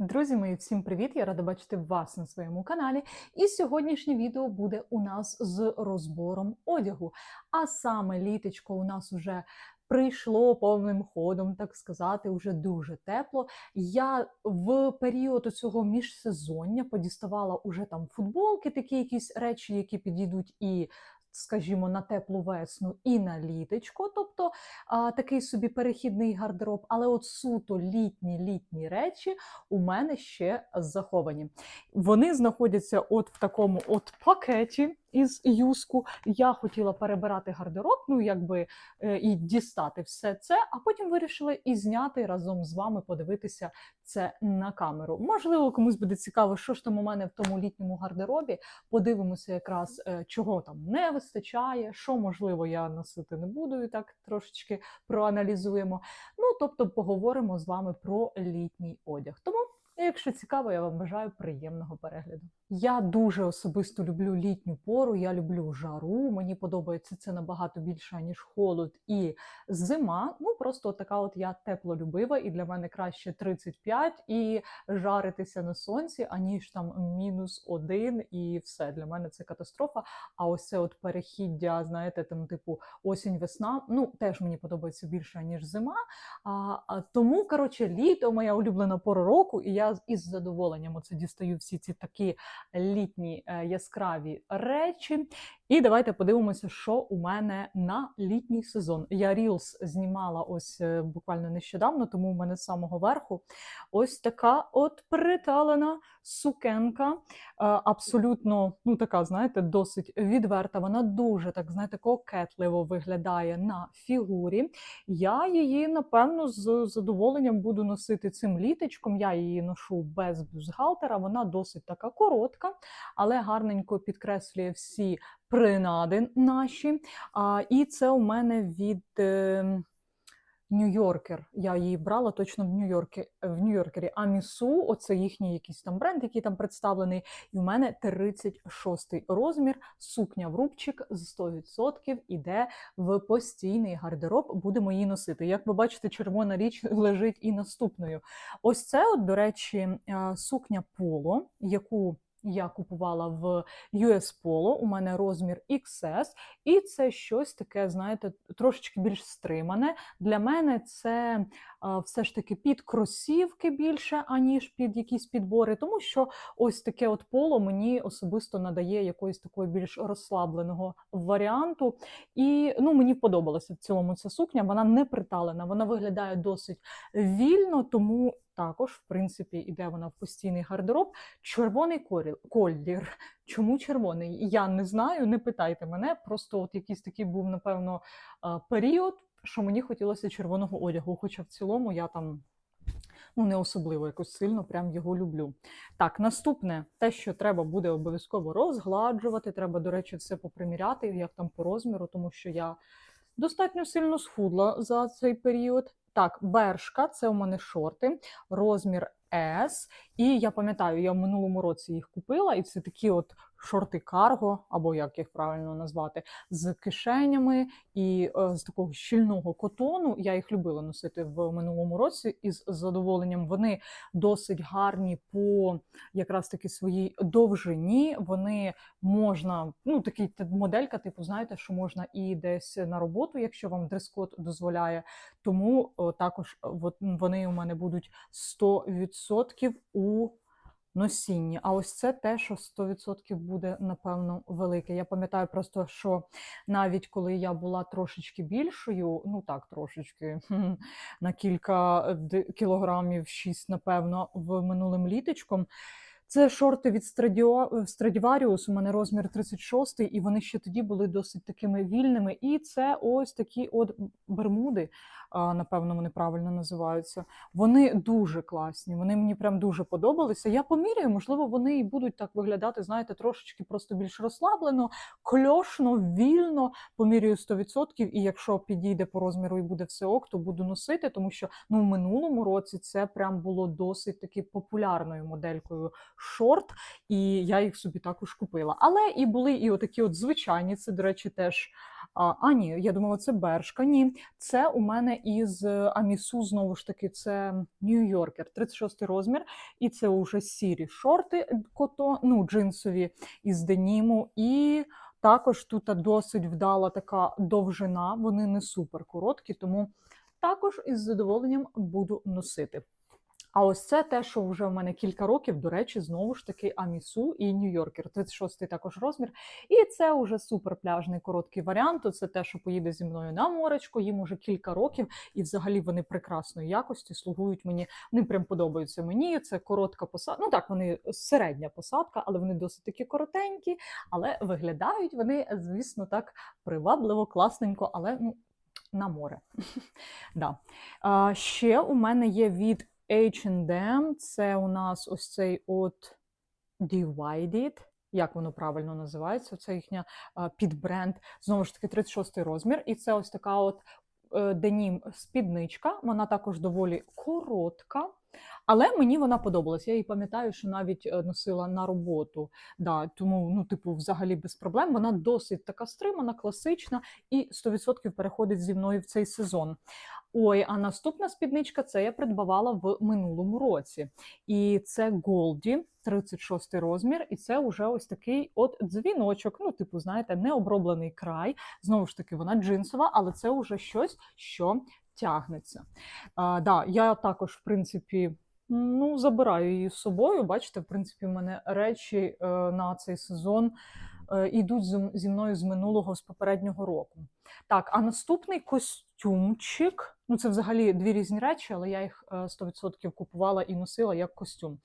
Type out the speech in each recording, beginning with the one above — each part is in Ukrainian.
Друзі мої, всім привіт! Я рада бачити вас на своєму каналі. І сьогоднішнє відео буде у нас з розбором одягу. А саме літочко у нас вже прийшло повним ходом, так сказати, вже дуже тепло. Я в період цього міжсезоння подіставала уже там футболки, такі якісь речі, які підійдуть і. Скажімо, на теплу весну і на літочку, тобто а, такий собі перехідний гардероб, але от суто літні літні речі у мене ще заховані. Вони знаходяться от в такому от пакеті із юску. Я хотіла перебирати гардероб, ну якби е, і дістати все це, а потім вирішила і зняти разом з вами, подивитися це на камеру. Можливо, комусь буде цікаво, що ж там у мене в тому літньому гардеробі. Подивимося, якраз е, чого там не вистачає, що можливо я носити не буду, і так трошечки проаналізуємо. Ну тобто, поговоримо з вами про літній одяг. Тому. Якщо цікаво, я вам бажаю приємного перегляду. Я дуже особисто люблю літню пору, я люблю жару. Мені подобається це набагато більше, ніж холод і зима. Ну просто така от я теплолюбива, і для мене краще 35 і жаритися на сонці, аніж там мінус один, і все. Для мене це катастрофа. А ось це от перехіддя, знаєте, там типу осінь-весна. Ну теж мені подобається більше, ніж зима. А, а тому, коротше, літо моя улюблена пора року, і я із задоволенням оце дістаю всі ці такі літні е, яскраві речі. І давайте подивимося, що у мене на літній сезон. Я Reels знімала ось е, буквально нещодавно, тому у мене з самого верху ось така от приталена сукенка. Е, абсолютно, ну така, знаєте, досить відверта. Вона дуже так, знаєте, кокетливо виглядає на фігурі. Я її, напевно, з задоволенням буду носити цим літочком. Я її ношу без бюстгальтера, Вона досить така коротка, але гарненько підкреслює всі принади наші. А, І це у мене від е, Нью-Йоркер. Я її брала точно в Нью-Йоркі, в Нью-Йоркері. А Місу, оце їхній якийсь там бренд, який там представлений. І в мене 36 розмір, сукня в рубчик з 100% іде в постійний гардероб. Будемо її носити. Як ви бачите, червона річ лежить і наступною. Ось це, от, до речі, е, сукня поло, яку я купувала в US Polo, у мене розмір XS, і це щось таке, знаєте, трошечки більш стримане. Для мене це все ж таки під кросівки більше, аніж під якісь підбори, тому що ось таке от поло мені особисто надає якоїсь такої більш розслабленого варіанту. І ну, мені подобалася в цілому ця сукня, вона не приталена, вона виглядає досить вільно, тому також, в принципі, іде вона в постійний гардероб. Червоний колір. Чому червоний? Я не знаю, не питайте мене. Просто от якийсь такий був, напевно, період, що мені хотілося червоного одягу. Хоча в цілому я там. Ну, не особливо якось сильно, прям його люблю. Так, наступне, те, що треба буде обов'язково розгладжувати. Треба, до речі, все поприміряти, як там по розміру, тому що я достатньо сильно схудла за цей період. Так, бершка це у мене шорти, розмір S. І я пам'ятаю, я в минулому році їх купила, і це такі от шорти карго, або як їх правильно назвати, з кишенями і е, з такого щільного котону. Я їх любила носити в минулому році із задоволенням. Вони досить гарні по якраз таки своїй довжині. Вони можна, ну такий моделька, типу, знаєте, що можна і десь на роботу, якщо вам дрес-код дозволяє. Тому о, також от, вони у мене будуть 100% у носінні. А ось це те, що 100% буде, напевно, велике. Я пам'ятаю просто, що навіть коли я була трошечки більшою, ну так, трошечки, на кілька е, кілограмів, 6, напевно, в минулим літочком. Це шорти від Stradivarius, у мене розмір 36, і вони ще тоді були досить такими вільними. І це ось такі от бермуди напевно, вони правильно називаються. Вони дуже класні. Вони мені прям дуже подобалися. Я поміряю, можливо, вони і будуть так виглядати, знаєте, трошечки просто більш розслаблено, кльошно, вільно. Поміряю 100%, І якщо підійде по розміру і буде все ок, то буду носити, тому що ну в минулому році це прям було досить таки популярною моделькою шорт, і я їх собі також купила. Але і були і отакі от звичайні, це, до речі, теж. А, ні, я думала, це бершка. Ні, це у мене із Амісу, знову ж таки, це Нью-Йоркер, 36 розмір, і це вже сірі шорти, кото, ну, джинсові із деніму. І також тут досить вдала така довжина, вони не супер короткі, тому також із задоволенням буду носити. А ось це те, що вже в мене кілька років, до речі, знову ж таки Амісу і Нью-Йоркер, 36-й також розмір. І це вже супер пляжний короткий варіант. Це те, що поїде зі мною на моречко. Їм уже кілька років, і взагалі вони прекрасної якості слугують мені. Вони прям подобаються мені. Це коротка посадка. Ну так, вони середня посадка, але вони досить такі коротенькі. Але виглядають вони, звісно, так привабливо, класненько, але ну. На море. да. а, ще у мене є від H&M, це у нас ось цей от Divided, як воно правильно називається, це їхня підбренд, знову ж таки, 36 розмір. І це ось така от е, денім спідничка, вона також доволі коротка. Але мені вона подобалась. Я її пам'ятаю, що навіть е, носила на роботу. Да, Тому, ну, типу, взагалі без проблем. Вона досить така стримана, класична і 100% переходить зі мною в цей сезон. Ой, а наступна спідничка це я придбавала в минулому році. І це Голді, 36 розмір, і це вже ось такий от дзвіночок. Ну, типу, знаєте, не оброблений край. Знову ж таки, вона джинсова, але це вже щось, що тягнеться. А, да, Я також, в принципі. Ну, забираю її з собою. Бачите, в принципі, в мене речі е, на цей сезон е, йдуть зі мною з минулого, з попереднього року. Так, а наступний костюмчик. Ну, це взагалі дві різні речі, але я їх 100% е, купувала і носила як костюм.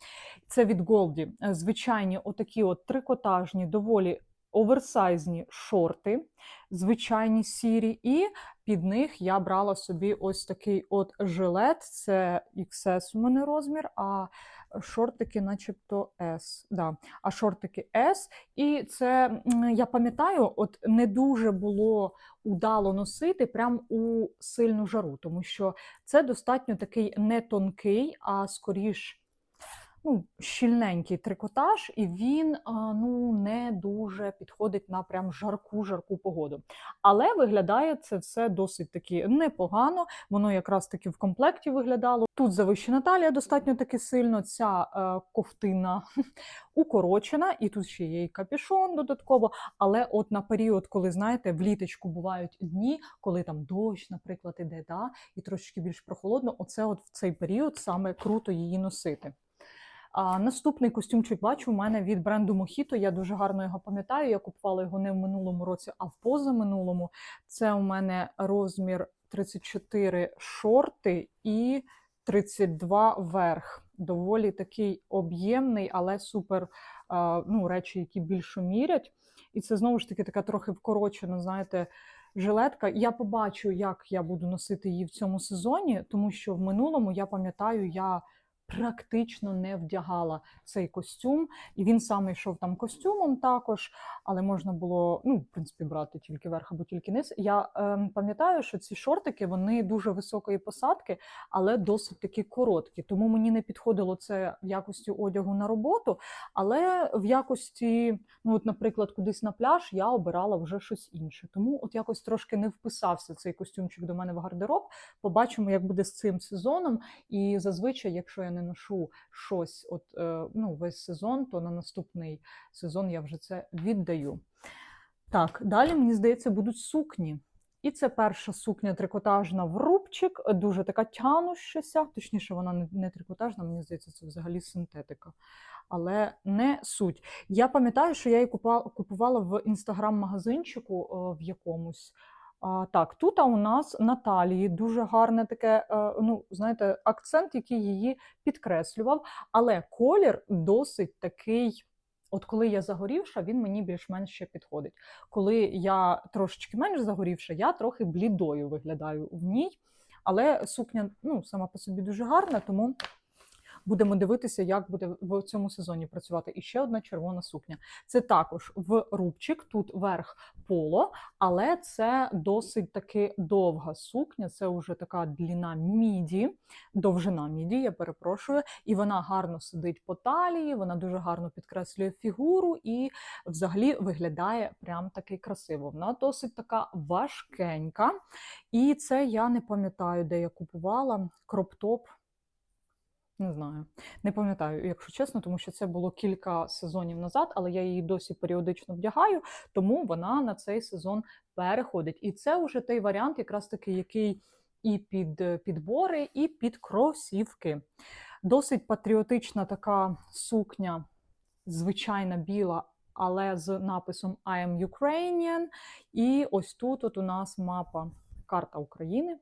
Це від Голді. Звичайні, отакі от трикотажні, доволі оверсайзні шорти, звичайні сірі, і під них я брала собі ось такий от жилет, це XS у мене розмір, а шортики, начебто S. Да. А шортики S. І це я пам'ятаю, от не дуже було удало носити прям у сильну жару, тому що це достатньо такий не тонкий, а скоріш ну, щільненький трикотаж, і він ну, не дуже підходить на прям жарку-жарку погоду. Але виглядає це все досить таки непогано. Воно якраз таки в комплекті виглядало. Тут завищена талія достатньо таки сильно. Ця е, ковтина укорочена, і тут ще є і капюшон додатково. Але от на період, коли знаєте, в літочку бувають дні, коли там дощ, наприклад, іде, да, і трошки більш прохолодно, оце от в цей період саме круто її носити. А Наступний костюмчик бачу у мене від бренду Mojito. Я дуже гарно його пам'ятаю. Я купувала його не в минулому році, а в позаминулому. Це у мене розмір 34 шорти і 32 верх. Доволі такий об'ємний, але супер ну, речі, які більше мірять. І це знову ж таки така трохи вкорочена, знаєте, жилетка. Я побачу, як я буду носити її в цьому сезоні, тому що в минулому я пам'ятаю, я практично не вдягала цей костюм, і він саме йшов там костюмом також, але можна було, ну, в принципі, брати тільки верх або тільки низ. Я е, пам'ятаю, що ці шортики вони дуже високої посадки, але досить таки короткі. Тому мені не підходило це в якості одягу на роботу. Але в якості, ну, от, наприклад, кудись на пляж я обирала вже щось інше. Тому от якось трошки не вписався цей костюмчик до мене в гардероб. Побачимо, як буде з цим сезоном. І зазвичай, якщо я не ношу щось от, е, ну, весь сезон, то на наступний сезон я вже це віддаю. Так, далі, мені здається, будуть сукні. І це перша сукня трикотажна в рубчик, дуже така тянущася, точніше, вона не трикотажна, мені здається, це взагалі синтетика. Але не суть. Я пам'ятаю, що я її купувала в інстаграм-магазинчику е, в якомусь. А, Так, тут у нас Наталії дуже гарне таке, е, ну, знаєте, акцент, який її підкреслював, але колір досить такий. От коли я загорівша, він мені більш-менш ще підходить. Коли я трошечки менш загорівша, я трохи блідою виглядаю в ній. Але сукня ну, сама по собі дуже гарна, тому Будемо дивитися, як буде в цьому сезоні працювати. І ще одна червона сукня. Це також в рубчик, тут верх поло, але це досить таки довга сукня. Це вже така дліна міді, довжина міді, я перепрошую. І вона гарно сидить по талії, вона дуже гарно підкреслює фігуру і взагалі виглядає прям таки красиво. Вона досить така важкенька. І це я не пам'ятаю, де я купувала кроп-топ. Не знаю, не пам'ятаю, якщо чесно, тому що це було кілька сезонів назад, але я її досі періодично вдягаю, тому вона на цей сезон переходить. І це вже той варіант, якраз таки, який і під е, підбори, і під кросівки. Досить патріотична така сукня, звичайна біла, але з написом I am Ukrainian. І ось тут от у нас мапа карта України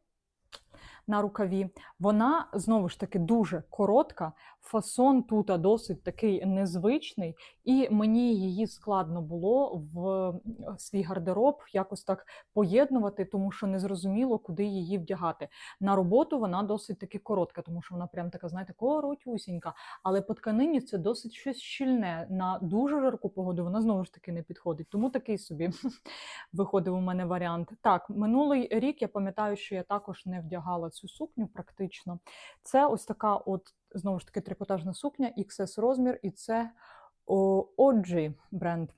на рукаві. Вона знову ж таки дуже коротка. Фасон тут досить такий незвичний, і мені її складно було в свій гардероб якось так поєднувати, тому що не зрозуміло, куди її вдягати. На роботу вона досить таки коротка, тому що вона прям така, знаєте, коротюсінька. Але по тканині це досить щось щільне. На дуже жарку погоду вона знову ж таки не підходить. Тому такий собі виходив у мене варіант. Так, минулий рік я пам'ятаю, що я також не вдягала цю сукню практично. Це ось така, от знову ж таки, трикотажна сукня, XS розмір, і це OG бренд.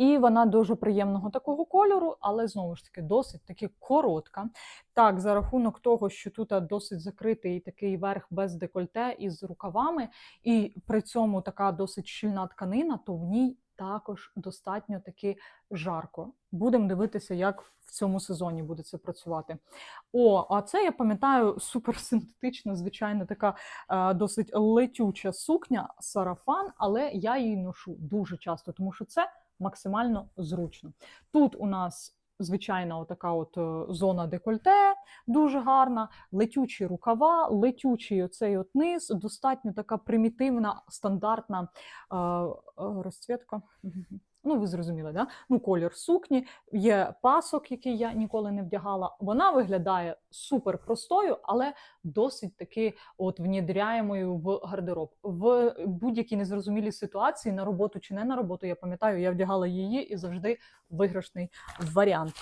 І вона дуже приємного такого кольору, але знову ж таки досить таки коротка. Так, за рахунок того, що тут досить закритий такий верх без декольте із рукавами, і при цьому така досить щільна тканина, то в ній також достатньо таки жарко. Будемо дивитися, як в цьому сезоні буде це працювати. О, а це я пам'ятаю суперсинтетична, звичайно, така е, досить летюча сукня, сарафан, але я її ношу дуже часто, тому що це максимально зручно. Тут у нас звичайна отака от е, зона декольте, дуже гарна, летючі рукава, летючий оцей от низ, достатньо така примітивна, стандартна е, е, розцвітка. Ну, ви зрозуміли, да? Ну, колір сукні, є пасок, який я ніколи не вдягала. Вона виглядає супер простою, але досить таки от внідряємою в гардероб. В будь-якій незрозумілій ситуації на роботу чи не на роботу, я пам'ятаю, я вдягала її і завжди виграшний варіант.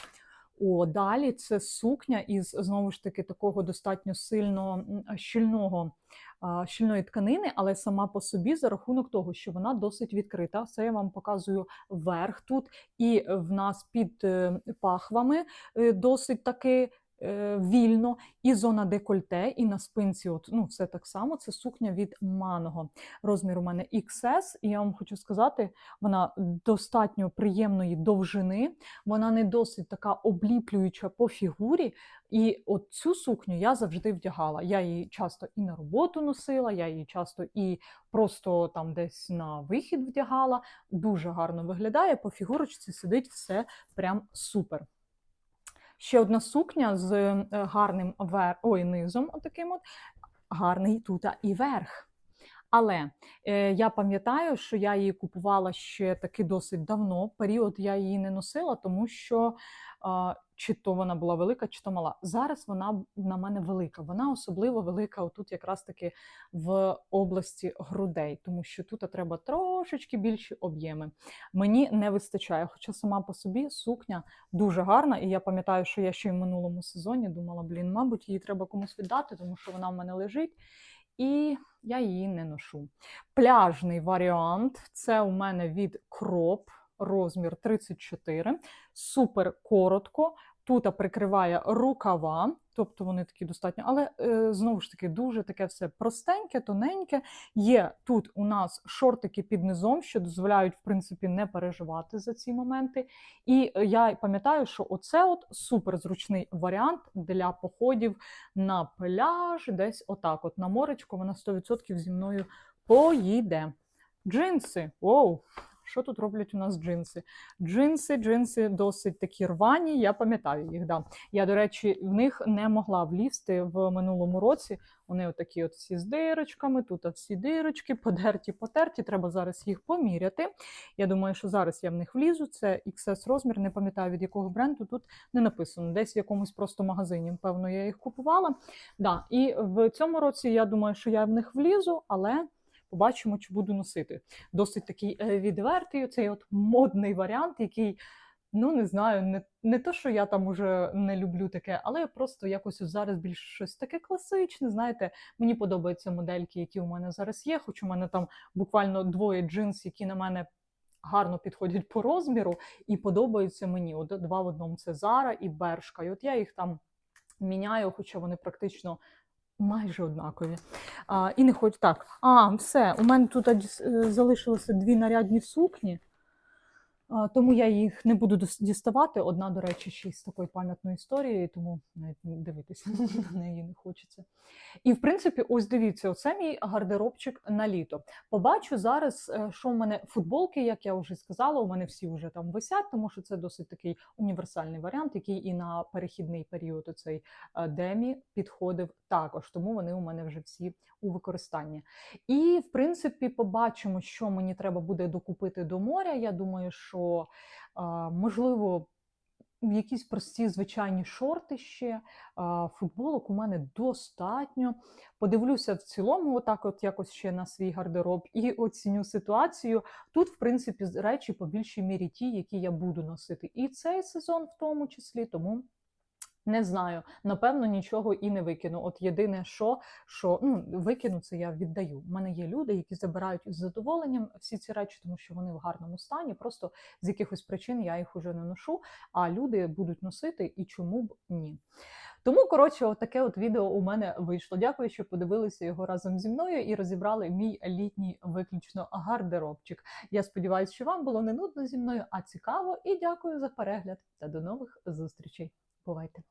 О, далі це сукня із знову ж таки такого достатньо сильно щільного щільної тканини, але сама по собі за рахунок того, що вона досить відкрита. Це я вам показую верх тут, і в нас під е, пахвами е, досить таки вільно, і зона декольте, і на спинці, от, ну, все так само, це сукня від Маного. Розмір у мене XS, і я вам хочу сказати, вона достатньо приємної довжини, вона не досить така обліплююча по фігурі. І от цю сукню я завжди вдягала. Я її часто і на роботу носила, я її часто і просто там десь на вихід вдягала. Дуже гарно виглядає, по фігурочці сидить все прям супер. Ще одна сукня з е, гарним вер... Ой, низом, отаким от, гарний тут і верх. Але е, я пам'ятаю, що я її купувала ще таки досить давно. Період я її не носила, тому що е, чи то вона була велика, чи то мала. Зараз вона на мене велика. Вона особливо велика, отут якраз таки в області грудей, тому що тут треба трошечки більші об'єми. Мені не вистачає, хоча сама по собі сукня дуже гарна. І я пам'ятаю, що я ще й в минулому сезоні думала, блін, мабуть, її треба комусь віддати, тому що вона в мене лежить. І я її не ношу. Пляжний варіант це у мене від кроп розмір 34, супер коротко. Тут прикриває рукава, тобто вони такі достатньо, але е, знову ж таки дуже таке все простеньке, тоненьке. Є тут у нас шортики під низом, що дозволяють, в принципі, не переживати за ці моменти. І я пам'ятаю, що оце от супер зручний варіант для походів на пляж, десь отак. От на моречко вона 100% зі мною поїде. Джинси. Воу! Що тут роблять у нас джинси? Джинси, джинси досить такі рвані, я пам'ятаю їх. Да. Я, до речі, в них не могла влізти в минулому році. Вони отакі от всі з дирочками, тут всі дирочки, подерті, потерті. Треба зараз їх поміряти. Я думаю, що зараз я в них влізу. Це XS розмір, не пам'ятаю від якого бренду. Тут не написано. Десь в якомусь просто магазині. Певно, я їх купувала. Да. І в цьому році я думаю, що я в них влізу, але. Побачимо, чи буду носити. Досить такий е, відвертий, цей от модний варіант, який, ну не знаю, не, не то, що я там уже не люблю таке, але просто якось зараз більш щось таке класичне. Знаєте, мені подобаються модельки, які у мене зараз є, хоч у мене там буквально двоє джинс, які на мене гарно підходять по розміру, і подобаються мені. От два в одному це Зара і Бершка. І от я їх там міняю, хоча вони практично майже однакові. А, і не хоч так. А, все, у мене тут е, залишилося дві нарядні сукні. Тому я їх не буду діставати. Одна, до речі, ще з такою пам'ятною історією, тому навіть дивитися на неї не хочеться. І в принципі, ось дивіться, оце мій гардеробчик на літо. Побачу зараз, е, що в мене футболки, як я вже сказала, у мене всі вже там висять, тому що це досить такий універсальний варіант, який і на перехідний період оцей е, демі підходив також. Тому вони у мене вже всі у використанні. І в принципі, побачимо, що мені треба буде докупити до моря. Я думаю, що а, можливо. Якісь прості звичайні шорти ще, футболок у мене достатньо. Подивлюся в цілому, отак, от якось ще на свій гардероб, і оціню ситуацію. Тут, в принципі, речі по більшій мірі ті, які я буду носити і цей сезон, в тому числі, тому не знаю. Напевно, нічого і не викину. От єдине, що, що ну, викину, це я віддаю. У мене є люди, які забирають з задоволенням всі ці речі, тому що вони в гарному стані. Просто з якихось причин я їх уже не ношу, а люди будуть носити і чому б ні. Тому, коротше, от таке от відео у мене вийшло. Дякую, що подивилися його разом зі мною і розібрали мій літній виключно гардеробчик. Я сподіваюся, що вам було не нудно зі мною, а цікаво. І дякую за перегляд та до нових зустрічей. Бувайте!